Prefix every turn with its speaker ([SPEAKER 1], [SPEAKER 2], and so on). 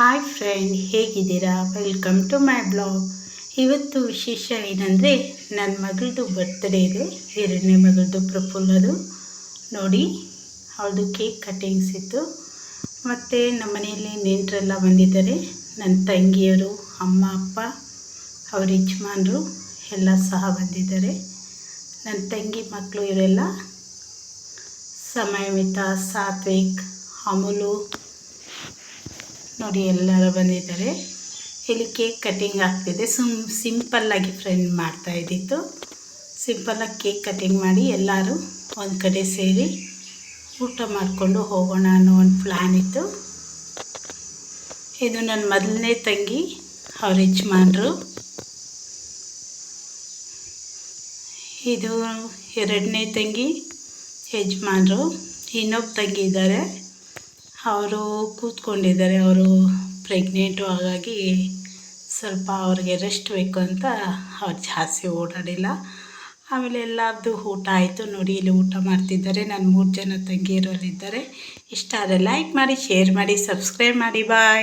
[SPEAKER 1] Hi friend ಹೇಗಿದ್ದೀರಾ? Welcome to my blog ಇವತ್ತು ವಿಶೇಷ ಏನಂದರೆ ನನ್ನ ಮಗಳದು ಬರ್ತ್ಡೇ ಇದೆ. ಎರಡನೇ ಮಗಳದು ಪ್ರಫುಲ್ಲದು ನೋಡಿ, ಅವಳದು ಕೇಕ್ ಕಟ್ಟಿಂಗ್ಸ್ ಇತ್ತು ಮತ್ತು ನಮ್ಮ ಮನೆಯಲ್ಲಿ ನೆಂಟರೆಲ್ಲ ಬಂದಿದ್ದಾರೆ. ನನ್ನ ತಂಗಿಯರು, ಅಮ್ಮ, ಅಪ್ಪ, ಅವ್ರ ಯಜಮಾನರು ಎಲ್ಲ ಸಹ ಬಂದಿದ್ದಾರೆ. ನನ್ನ ತಂಗಿ ಮಕ್ಕಳು ಇವರೆಲ್ಲ ಸಮಯಮಿತ, ಸಾತ್ವಿಕ್, ಅಮುಲು ನೋಡಿ, ಎಲ್ಲರೂ ಬಂದಿದ್ದಾರೆ. ಇಲ್ಲಿ ಕೇಕ್ ಕಟ್ಟಿಂಗ್ ಆಗ್ತಿದೆ. ಸುಮ್ ಸಿಂಪಲ್ಲಾಗಿ ಫ್ರೆಂಡ್ ಮಾಡ್ತಾ ಇದ್ದಿತ್ತು. ಸಿಂಪಲ್ಲಾಗಿ ಕೇಕ್ ಕಟ್ಟಿಂಗ್ ಮಾಡಿ ಎಲ್ಲರೂ ಒಂದು ಕಡೆ ಸೇರಿ ಊಟ ಮಾಡಿಕೊಂಡು ಹೋಗೋಣ ಅನ್ನೋ ಒಂದು ಪ್ಲ್ಯಾನ್ ಇತ್ತು. ಇದು ನನ್ನ ಮೊದಲನೇ ತಂಗಿ, ಅವ್ರ ಯಜಮಾನ್ರು. ಇದು ಎರಡನೇ ತಂಗಿ ಯಜಮಾನ್ರು. ಇನ್ನೊಬ್ಬ ತಂಗಿ ಇದ್ದಾರೆ. ಅವರು ಕೂತ್ಕೊಂಡಿದ್ದಾರೆ, ಅವರು ಪ್ರೆಗ್ನೆಂಟು ಹಾಗಾಗಿ ಸ್ವಲ್ಪ ಅವ್ರಿಗೆ ರೆಸ್ಟ್ ಬೇಕು ಅಂತ ಅವ್ರು ಜಾಸ್ತಿ ಓಡಾಡಿಲ್ಲ. ಆಮೇಲೆ ಎಲ್ಲರದ್ದು ಊಟ ಆಯಿತು, ನೋಡಿ ಇಲ್ಲಿ ಊಟ ಮಾಡ್ತಿದ್ದಾರೆ. ನಾನು ಮೂರು ಜನ ತಂಗಿಯರಲ್ಲಿದ್ದಾರೆ ಇಷ್ಟ ಆದರೆ ಲೈಕ್ ಮಾಡಿ ಶೇರ್ ಮಾಡಿ ಸಬ್ಸ್ಕ್ರೈಬ್ ಮಾಡಿ ಬಾಯ್